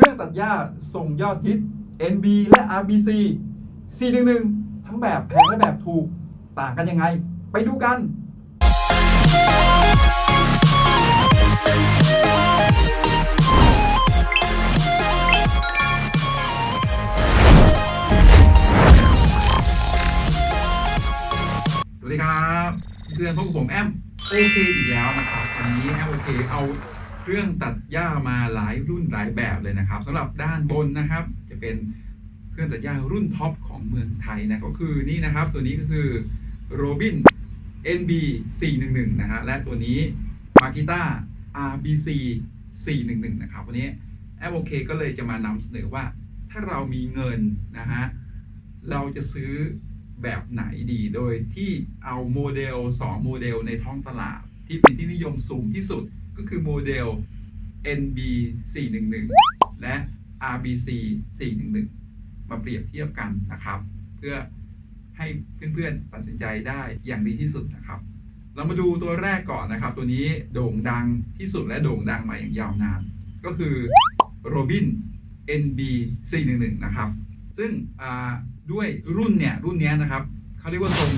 รื่องตัดหญ้าส่งยอดฮิต NB และ RBC 411 ทั้งแบบแพงและแบบถูกต่างกันยังไง ไปดูกัน สวัสดีครับเพื่อนพบกับผมแอม โอเคอีกแล้วนะครับวันนี้แอมโอเคเอา รื่องตัดหญ้ามาหลายรุ่นหลายแบบเลยนะครับสำหรับด้านบนนะครับ จะเป็นเครื่องตัดหญ้ารุ่นท็อปของเมืองไทยนะก็คือนี่นะครับ ตัวนี้ก็คือ Robin NB 411นะฮะและตัวนี้ Makita RBC 411นะครับวันนี้แอมโอเคก็เลยจะมานำเสนอว่าถ้าเรามีเงินนะฮะเราจะซื้อแบบไหนดีโดยที่เอาโมเดล 2 โมเดลในท้องตลาดที่เป็นที่นิยมสูงที่สุด ก็คือโมเดล NB 411และ RBC 411มาเปรียบเทียบกันนะครับ เพื่อให้เพื่อนๆตัดสินใจได้อย่างดีที่สุดนะครับ เรามาดูตัวแรกก่อนนะครับ ตัวนี้โด่งดังที่สุดและโด่งดังมาอย่างยาวนาน ก็คือ Robin NB 411นะครับ ซึ่งด้วยรุ่นเนี่ยรุ่นนี้นะครับเขาเรียกว่าทรง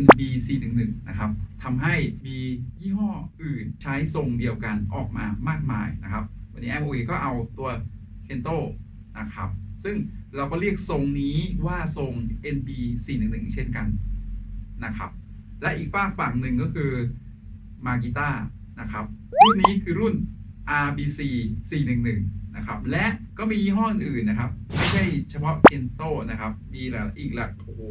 NB 411 นะครับทำให้มียี่ห้ออื่นใช้ทรงเดียวกันออกมามากมายนะครับ วันนี้แอมโอเก็เอาตัว Kento นะครับ ซึ่งเราก็เรียกทรงนี้ว่าทรง NB 411 เช่นกันนะครับ และอีกฝากฝั่งหนึ่งก็คือ Magita นะครับ รุ่นนี้คือรุ่น RBC 411นะครับ และก็มียี่ห้ออื่นนะครับ ไม่ใช่เฉพาะ Kento นะครับ มีหลายอีกหลักโอ้โห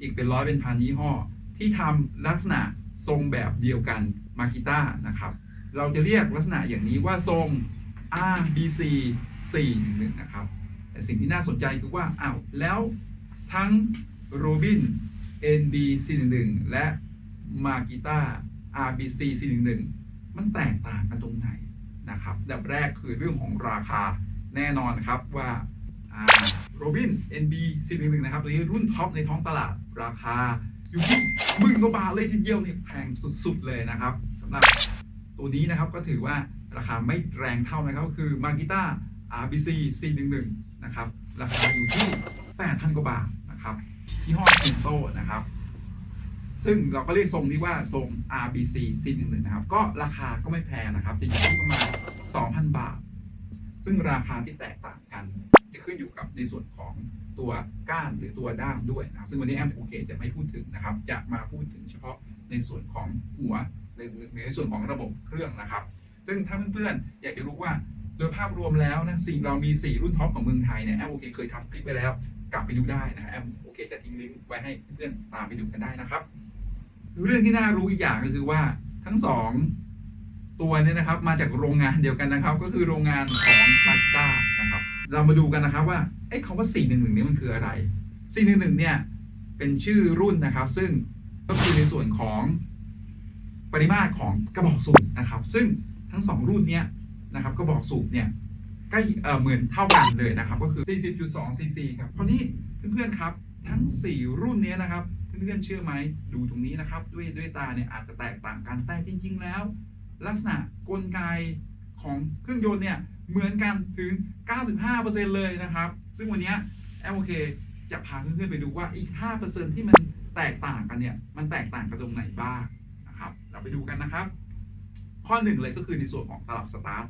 อีกเป็นร้อยเป็นพันยี่ห้อ ที่ทำลักษณะทรงแบบเดียวกัน Makita นะครับ เราจะเรียกลักษณะอย่างนี้ว่าทรง RBC 411นะครับแต่สิ่งที่น่าสนใจคือว่าอ้าวแล้วทั้ง Robin NB 411และ Makita RBC 411มันแตกต่างกันตรงไหนนะครับดับแรกคือเรื่องของราคาแน่นอนครับว่าโรบิน NB 411นะครับตัวนี้รุ่นท็อปในท้องตลาด ราคาอยู่ที่หมื่นกว่าบาทเลยทีเดียวเนี่ยแพงสุดๆเลยนะครับสำหรับตัวนี้นะครับก็ถือว่าราคาไม่แรงเท่านะครับก็คือ Makita RBC 411นะครับราคาอยู่ที่ 8,000 กว่าบาทนะครับที่ห้อ Kento นะครับซึ่งเราก็เรียกทรงนี้ว่าทรง RBC C11 นะครับ ก็ราคาก็ไม่แพงนะครับจะอยู่ที่ประมาณ 2,000 บาท ซึ่งราคาที่แตกต่างกัน ขึ้นอยู่กับในส่วนของตัวก้านหรือตัวด้ามด้วยนะซึ่งวันนี้แอมโอเคจะไม่พูดถึงนะครับ จะมาพูดถึงเฉพาะในส่วนของหัวในในส่วนของระบบเครื่องนะครับ ซึ่งถ้าเพื่อนๆอยากจะรู้ว่าโดยภาพรวมแล้วนะสี่เรามี 4 รุ่นท็อปของเมืองไทยเนี่ยแอมโอเคเคยทำคลิปไปแล้ว กลับไปดูได้นะแอมโอเคจะทิ้งลิงก์ไว้ให้เพื่อนๆตามไปดูกันได้นะครับเรื่องที่น่ารู้อีกอย่างก็คือว่าทั้งสอง ตัวเนี่ยนะครับมาจากโรงงานเดียวกันนะครับ ก็คือโรงงานของมาสต้านะครับเรามาดูกันนะครับว่าไอ้คำว่า 411นี่มันคืออะไร 411เนี่ยเป็นชื่อรุ่นนะครับ ซึ่งก็คือในส่วนของปริมาตรของกระบอกสูบนะครับ ซึ่งทั้งสองรุ่นเนี้ยนะครับกระบอกสูบเนี่ยใกล้เหมือนเท่ากันเลยนะครับ ก็คือ 40.2ซีซีครับคราวนี้เพื่อนๆครับทั้ง 4 รุ่นเนี้ยนะครับ เพื่อนๆเชื่อไหมดูตรงนี้นะครับ ด้วยด้วยตาเนี่ยอาจจะแตกต่างกันแต่จริง ๆ แล้ว ลักษณะกลไกของเครื่องยนต์เนี่ยเหมือนกันถึง 95%เลยนะครับ ซึ่งวันนี้แอมโอเคจะพาเพื่อนๆไปดูว่าอีก 5%ที่มันแตกต่างกันเนี่ย มันแตกต่างกันตรงไหนบ้างนะครับ เราไปดูกันนะครับ ข้อหนึ่งเลยก็คือในส่วนของตลับสตาร์ท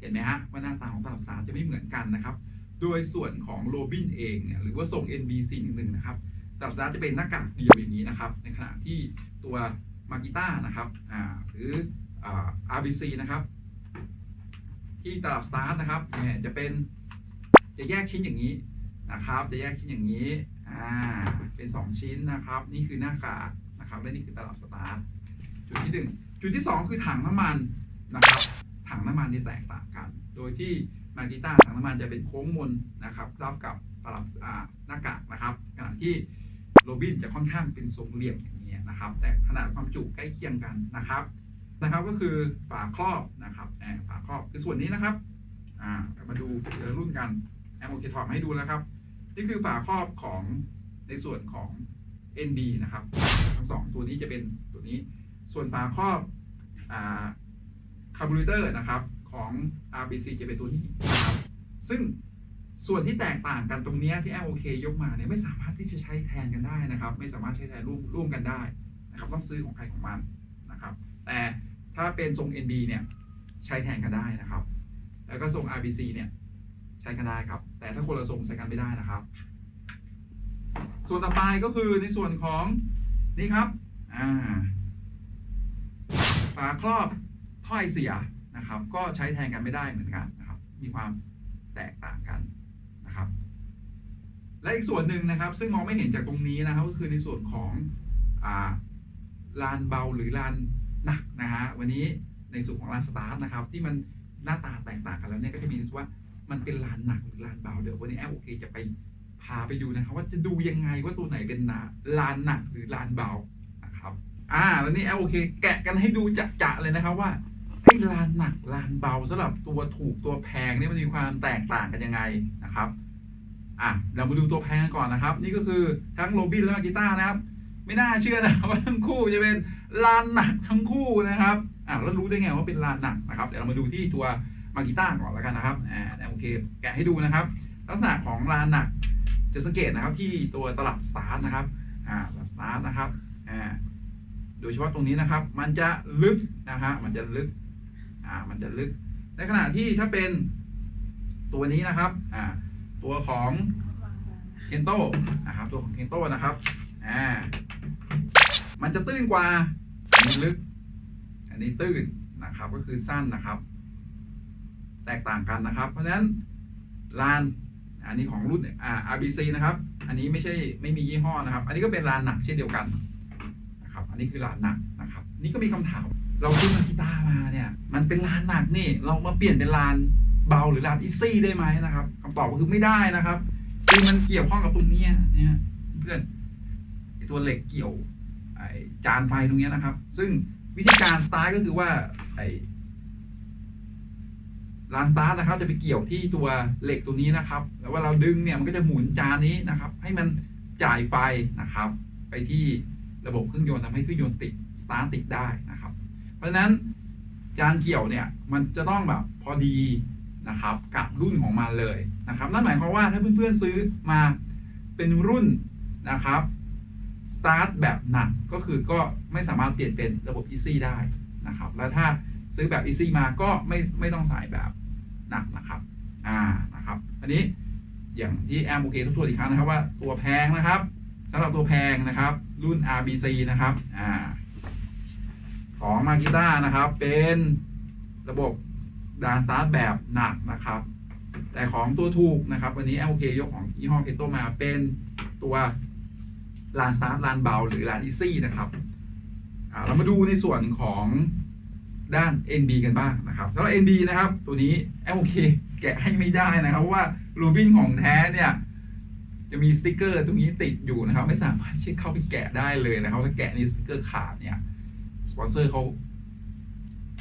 เห็นไหมฮะว่าหน้าตาของตลับสตาร์ทจะไม่เหมือนกันนะครับ โดยส่วนของโรบินเองเนี่ยหรือว่าส่ง NBC 1 1 นะครับตลับสตาร์ทจะเป็นหน้ากากเดียวอย่างนี้นะครับ ในขณะที่ตัวมากิต้านะครับ อ่า หรือ RBC นะครับ ที่ตลับสตาร์ทนะครับเนี่ยจะเป็นจะแยกชิ้นอย่างนี้นะครับ จะแยกชิ้นอย่างนี้อ่าเป็น 2 ชิ้นนะครับ นี่คือหน้ากากนะครับและนี่คือตลับสตาร์ทจุดที่หนึ่งจุดที่ 2 คือถังน้ำมันนะครับถังน้ำมันที่แตกต่างกัน โดยที่มากิต้าถังน้ำมันจะเป็นโค้งมนนะครับรับกับตลับอ่าหน้ากากนะครับขณะที่โรบินจะค่อนข้างเป็นทรงเหลี่ยมอย่างนี้นะครับ แต่ขนาดความจุใกล้เคียงกันนะครับ นะครับก็คือฝาครอบนะครับแอบฝาครอบคือส่วนนี้นะครับอ่ามาดูทีละรุ่นกันแอมโอเคถอดมาให้ดูแล้วครับ นี่คือฝาครอบของในส่วนของ NB นะครับ ทั้งสองตัวนี้จะเป็นตัวนี้ ส่วนฝาครอบอ่าคาร์บูเรเตอร์นะครับของ RBC จะเป็นตัวนี้นะครับซึ่งส่วนที่แตกต่างกันตรงนี้ที่ LOK ยกมาเนี่ยไม่สามารถที่จะใช้แทนกันได้นะครับ ไม่สามารถใช้แทนร่วมร่วมกันได้นะครับต้องซื้อของใครของมันนะครับ แต่ ถ้าเป็นทรง NB เนี่ยใช้แทนกันได้นะครับ แล้วก็ทรง RBC เนี่ยใช้กันได้ครับ แต่ถ้าคนละทรงใช้กันไม่ได้นะครับ ส่วนต่อไปก็คือในส่วนของนี่ครับอ่าฝาครอบถ้อยเสียนะครับ ก็ใช้แทนกันไม่ได้เหมือนกันนะครับ มีความแตกต่างกันนะครับ และอีกส่วนหนึ่งนะครับ ซึ่งมองไม่เห็นจากตรงนี้นะครับ ก็คือในส่วนของอลานเบาหรือลาน หนักนะฮะวันนี้ในส่วนของลานสตาร์ทนะครับที่มันหน้าตาแตกต่างกันแล้วเนี่ยก็จะมีว่ามันเป็นลานหนักหรือลานเบาเดี๋ยววันนี้แอปโอเคจะไปพาไปดูนะครับ ว่าจะดูยังไงว่าตัวไหนเป็นนาลานหนักหรือลานเบานะครับอ่าแล้วนี่แอปโอเคแกะกันให้ดูจะๆเลยนะครับว่าไอ้ลานหนักลานเบาสำหรับตัวถูกตัวแพงเนี่ยมันมีความแตกต่างกันยังไงนะครับอะเรามาดูตัวแพงกันก่อนนะครับ นี่ก็คือทั้งโรบินและมากิต้านะครับ ไม่น่าเชื่อนะว่าทั้งคู่จะเป็นลานหนักทั้งคู่นะครับอะแล้วรู้ได้ไงว่าเป็นลานหนักนะครับ เดี๋ยวเรามาดูที่ตัวมากิต้าก่อนแล้วกันนะครับอ่าโอเค แกะให้ดูนะครับ ลักษณะของลานหนักจะสังเกตนะครับที่ตัวตลับสตาร์ทนะครับอ่าตลับสตาร์ทนะครับอ่าโดยเฉพาะตรงนี้นะครับ มันจะลึกนะฮะมันจะลึกอ่ามันจะลึก ในขณะที่ถ้าเป็นตัวนี้นะครับอ่าตัวของเคนโตนะครับตัวของเคนโตนะครับอ่า มันจะตื้นกว่าอันนี้ลึก อันนี้ตื้นนะครับ ก็คือสั้นนะครับ แตกต่างกันนะครับ เพราะฉะนั้นลานอันนี้ของรุ่นอ่า RBC นะครับ อันนี้ไม่ใช่ไม่มียี่ห้อนะครับ อันนี้ก็เป็นลานหนักเช่นเดียวกันนะครับ อันนี้คือลานหนักนะครับ นี่ก็มีคำถาม เราซื้อมากีตาร์มาเนี่ย มันเป็นลานหนักนี่ เรามาเปลี่ยนเป็นลานเบาหรือลานอีซี่ได้ไหมนะครับคำตอบก็คือไม่ได้นะครับคือมันเกี่ยวข้องกับตรงเนี้ยเนี่ยเพื่อนตัวเหล็กเกี่ยว จานไฟตรงเนี้ยนะครับ ซึ่งวิธีการสตาร์ทก็คือว่าไอลานสตาร์ทนะครับ จะไปเกี่ยวที่ตัวเหล็กตัวนี้นะครับ แล้วว่าเราดึงเนี่ยมันก็จะหมุนจานนี้นะครับ ให้มันจ่ายไฟนะครับ ไปที่ระบบเครื่องยนต์ทำให้เครื่องยนต์ติดสตาร์ทติดได้นะครับ เพราะฉะนั้นจานเกี่ยวเนี่ยมันจะต้องแบบพอดีนะครับ กับรุ่นของมันเลยนะครับนั่นหมายความว่าถ้าเพื่อนๆซื้อมาเป็นรุ่นนะครับ สตาร์ทแบบหนักก็คือก็ไม่สามารถเปลี่ยนเป็นระบบ Easy ได้นะครับ แล้วถ้าซื้อแบบ Easy มาก็ไม่ไม่ต้องใส่แบบหนักนะครับอ่านะครับอันนี้อย่างที่แอมโอเคทบทวนอีกครั้งนะครับว่าตัวแพงนะครับสำหรับตัวแพงนะครับ รุ่น RBC นะครับอ่าของมากิต้านะครับเป็นระบบดานสตาร์ทแบบหนักนะครับ แต่ของตัวถูกนะครับ วันนี้แอมโอเคยกของยี่ห้อเคโตมาเป็นตัว ลานสตาร์ทลานเบาหรือลานอีซี่นะครับเรามาดูในส่วนของด้าน NB กันบ้างนะครับสำหรับ NB นะครับ ตัวนี้โอเคแกะให้ไม่ได้นะครับ เพราะว่ารูบินของแท้เนี่ยจะมีสติกเกอร์ตรงนี้ติดอยู่นะครับ ไม่สามารถที่เข้าไปแกะได้เลยนะครับ ถ้าแกะนี่สติกเกอร์ขาดเนี่ยสปอนเซอร์เขา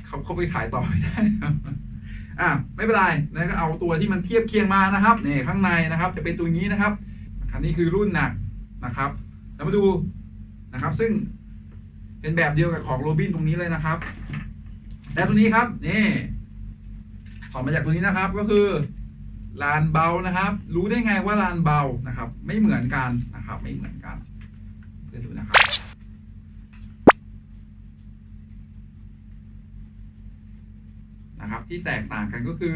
เขาเขาไปขายต่อไม่ได้อะไม่เป็นไรนะก็เอาตัวที่มันเทียบเคียงมานะครับนี่ข้างในนะครับ จะเป็นตัวนี้นะครับ อันนี้คือรุ่นหนักนะครับ เรามาดูนะครับ ซึ่งเป็นแบบเดียวกับของโรบินตรงนี้เลยนะครับและตัวนี้ครับนี่ออมาจากตัวนี้นะครับก็คือลานเบานะครับ รู้ได้ไงว่าลานเบานะครับ ไม่เหมือนกันนะครับ ไม่เหมือนกันเพื่อนดูนะครับนะครับ ที่แตกต่างกันก็คือ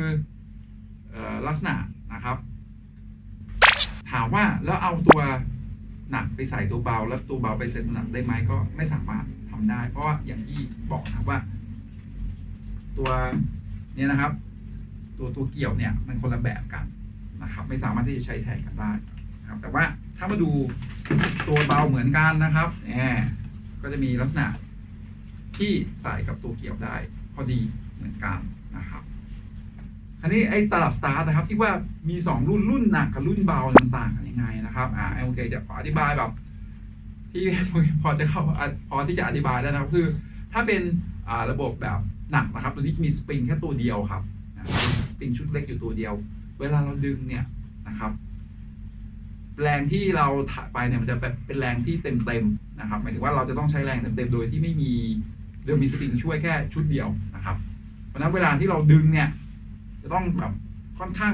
ออลักษณะนะครับ ถามว่าแล้วเอาตัว หนักไปใส่ตัวเบา แล้วตัวเบาไปใส่ตัวหนักได้ไหมก็ไม่สามารถทำได้ เพราะว่าอย่างที่บอกนะว่า ตัวเนี่ยนะครับ ตัวตัวเกี่ยวเนี่ยมันคนละแบบกันนะครับ ไม่สามารถที่จะใช้แทนกันได้นะครับ แต่ว่าถ้ามาดูตัวเบาเหมือนกันนะครับแหมก็จะมีลักษณะที่ใส่กับตัวเกี่ยวได้พอดีเหมือนกันนะครับ อันนี้ไอ้ตลับสตาร์ทนะครับที่ว่ามี 2 รุ่นรุ่นหนักกับรุ่นเบามันต่างกันยังไงนะครับอ่าโอเคจะขออธิบายแบบ ที่พอจะเข้าพอที่จะอธิบายได้นะครับคือ ถ้าเป็นอ่าระบบแบบหนักนะครับตัวนี้มีสปริงแค่ตัวเดียวครับสปริงชุดเล็กอยู่ตัวเดียว เวลาเราดึงเนี่ยนะครับแรงที่เราถ่ายไปเนี่ยมันจะแบบเป็นแรงที่เต็มเต็มๆนะครับหมายถึงว่าเราจะต้องใช้แรงเต็มเต็มๆโดยที่ไม่มีโดยมีสปริงช่วยแค่ชุดเดียวนะครับเพราะนั้นเวลาที่เราดึงเนี่ย จะต้องแบบค่อนข้าง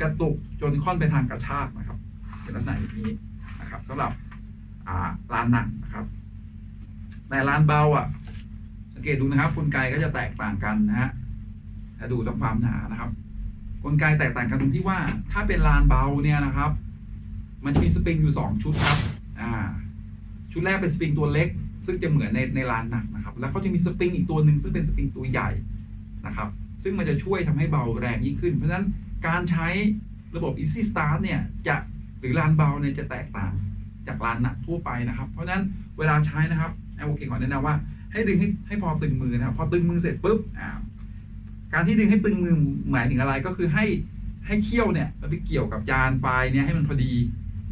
กระตุกจนค่อนไปทางกระชากนะครับ เป็นลักษณะอย่างนี้นะครับสำหรับอ่าลานหนักนะครับ แต่ลานเบาอะ สังเกตดูนะครับ กลไกก็จะแตกต่างกันนะฮะถ้าดูตามความหนานะครับ กลไกแตกต่างกันตรงที่ว่า ถ้าเป็นลานเบาเนี่ยนะครับ มันจะมีสปริงอยู่สองชุดครับอ่าชุดแรกเป็นสปริงตัวเล็ก ซึ่งจะเหมือนในในลานหนักนะครับ แล้วก็จะมีสปริงอีกตัวหนึ่งซึ่งเป็นสปริงตัวใหญ่นะครับ ซึ่งมันจะช่วยทำให้เบาแรงยิ่งขึ้น เพราะฉะนั้นการใช้ระบบ Easy Start เนี่ยจะหรือลานเบาเนี่ยจะแตกต่างจากลานหนักทั่วไปนะครับ เพราะฉะนั้นเวลาใช้นะครับแอลโอเคขอแนะนำว่าให้ดึงให้ให้พอตึงมือนะครับพอตึงมือเสร็จปุ๊บอ่าการที่ดึงให้ตึงมือหมายถึงอะไรก็คือให้ให้เขี้ยวเนี่ยมันไปเกี่ยวกับยานไฟเนี่ยให้มันพอดี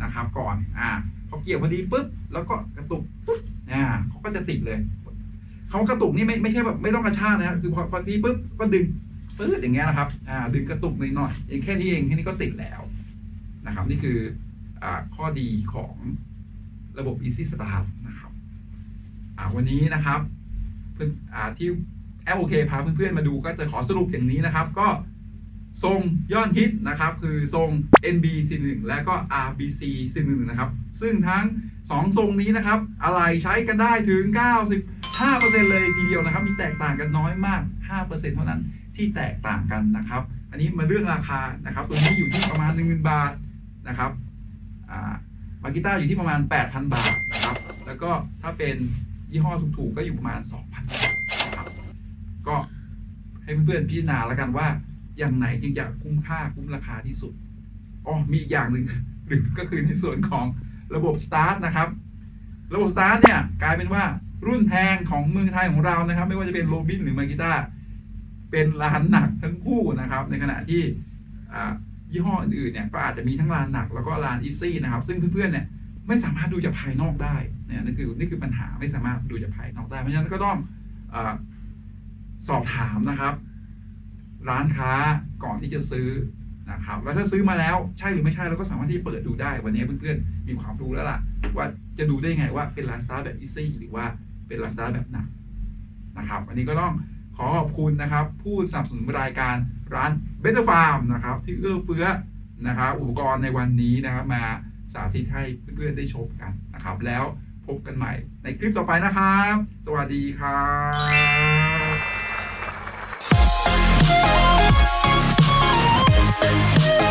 นะครับก่อนอ่าพอเกี่ยวพอดีปุ๊บแล้วก็กระตุกปุ๊บอ่าเขาก็จะติดเลย เขากระตุกนี่ไม่ไม่ใช่แบบไม่ต้องกระชากนะคือพอพอดีปุ๊บก็ดึงปื๊ดอย่างเงี้ยนะครับอ่าดึงกระตุกนิดหน่อยเองแค่นี้เองแค่นี้ก็ติดแล้วนะครับ นี่คืออ่าข้อดีของระบบ Easy Start นะครับอ่าวันนี้นะครับเพื่อนอ่าที่แอลโอเคพาเพื่อนๆมาดูก็จะขอสรุปอย่างนี้นะครับ ก็ทรงยอดฮิตนะครับ คือทรง NB C1 และก็ RBC C1 นะครับ ซึ่งทั้ง 2 ทรงนี้นะครับ อะไรใช้กันได้ถึง 5%เลยทีเดียวนะครับ มีแตกต่างกันน้อยมาก 5%เท่านั้นที่แตกต่างกันนะครับ อันนี้มาเรื่องราคานะครับตัวนี้อยู่ที่ประมาณ 1 0,000 บาทนะครับมากิต้าอยู่ที่ประมาณ 8,000 บาทนะครับ แล้วก็ถ้าเป็นยี่ห้อถูกๆก็อยู่ประมาณ 2,000 บาทนะครับ ก็ให้เพื่อนๆพิจารณาแล้วกันว่าอย่างไหนจึงจะคุ้มค่าคุ้มราคาที่สุดอ๋อมีอีกอย่างหนึ่งหรือก็คือในส่วนของระบบ Start นะครับ ระบบ Start เนี่ยกลายเป็นว่า รุ่นแพงของเมืองไทยของเรานะครับ ไม่ว่าจะเป็นโรบินหรือมากิต้าเป็นลานหนักทั้งคู่นะครับ ในขณะที่ยี่ห้ออื่นๆเนี่ยก็อาจจะมีทั้งลานหนักแล้วก็ลานอีซี่นะครับ ซึ่งเพื่อนๆเนี่ยไม่สามารถดูจากภายนอกได้เนี่ยนี่คือนี่คือปัญหาไม่สามารถดูจากภายนอกได้ เพราะฉะนั้นก็ต้องอสอบถามนะครับ ร้านค้าก่อนที่จะซื้อนะครับแล้วถ้าซื้อมาแล้วใช่หรือไม่ใช่เราก็สามารถที่เปิดดูได้ วันนี้เพื่อนๆมีความรู้แล้วล่ะ ว่าจะดูได้ไงว่าเป็นร้านสตาร์แบบอีซี่หรือว่า เป็นลักษณะแบบนั้นนะครับอันนี้ก็ต้องขอขอบคุณนะครับ ผู้สนับสนุนรายการร้านเบเตอร์ฟาร์มนะครับ ที่เอื้อเฟื้อนะครับ อุปกรณ์ในวันนี้นะครับมาสาธิตให้เพื่อนๆได้ชมกันนะครับ แล้วพบกันใหม่ในคลิปต่อไปนะครับ สวัสดีครับ